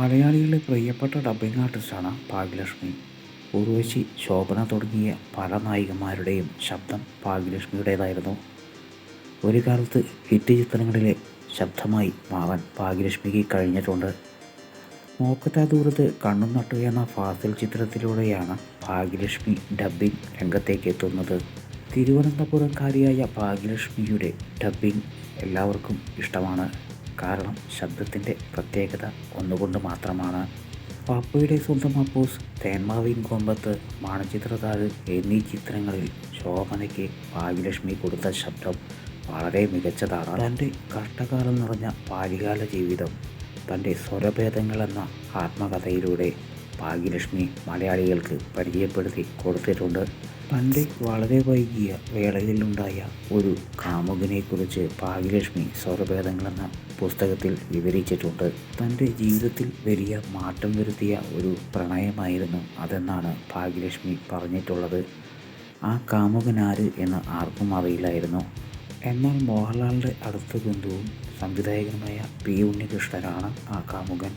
മലയാളികളുടെ പ്രിയപ്പെട്ട ഡബ്ബിംഗ് ആർട്ടിസ്റ്റാണ് ഭാഗ്യലക്ഷ്മി. ഉർവശി ശോഭന തുടങ്ങിയ പല നായികമാരുടെയും ശബ്ദം ഭാഗ്യലക്ഷ്മിയുടേതായിരുന്നു. ഒരു കാലത്ത് ഹിറ്റ് ചിത്രങ്ങളിലെ ശബ്ദമായി മാറാൻ ഭാഗ്യലക്ഷ്മിക്ക് കഴിഞ്ഞിട്ടുണ്ട്. മോക്കത്താ ദൂരത്ത് കണ്ണും നട്ടു എന്ന ഫാസിൽ ചിത്രത്തിലൂടെയാണ് ഭാഗ്യലക്ഷ്മി ഡബ്ബിംഗ് രംഗത്തേക്ക് എത്തുന്നത്. തിരുവനന്തപുരംകാരിയായ ഭാഗ്യലക്ഷ്മിയുടെ ഡബ്ബിംഗ് എല്ലാവർക്കും ഇഷ്ടമാണ്. കാരണം ശബ്ദത്തിന്റെ പ്രത്യേകത ഒന്നുകൊണ്ട് മാത്രമാണ്. പാപ്പയുടെ സ്വന്തം അപ്പൂസ് തേന്മാവിൻ കൊമ്പത്ത് മാണചിത്രതാഴ് എന്നീ ചിത്രങ്ങളിൽ ശോഭനയ്ക്ക് ഭാഗ്യലക്ഷ്മി കൊടുത്ത ശബ്ദം വളരെ മികച്ചതാണ്. തന്റെ കഷ്ടകാലം നിറഞ്ഞ ബാല്യകാല ജീവിതം തന്റെ സ്വരഭേദങ്ങൾ എന്ന ആത്മകഥയിലൂടെ ഭാഗ്യലക്ഷ്മി മലയാളികൾക്ക് പരിചയപ്പെടുത്തി കൊടുത്തിട്ടുണ്ട്. തന്റെ വളരെ വൈകിയ വേളയിലുണ്ടായ ഒരു കാമുകനെക്കുറിച്ച് ഭാഗ്യലക്ഷ്മി സ്വരഭേദങ്ങളെന്ന പുസ്തകത്തിൽ വിവരിച്ചിട്ടുണ്ട്. തന്റെ ജീവിതത്തിൽ വലിയ മാറ്റം വരുത്തിയ ഒരു പ്രണയമായിരുന്നു അതെന്നാണ് ഭാഗ്യലക്ഷ്മി പറഞ്ഞിട്ടുള്ളത്. ആ കാമുകൻ ആര് എന്ന് ആർക്കും അറിയില്ലായിരുന്നു. എന്നാൽ മോഹൻലാലിന്റെ അടുത്ത ബന്ധുവും സംവിധായകനുമായ പി ഉണ്ണികൃഷ്ണനാണ് ആ കാമുകൻ.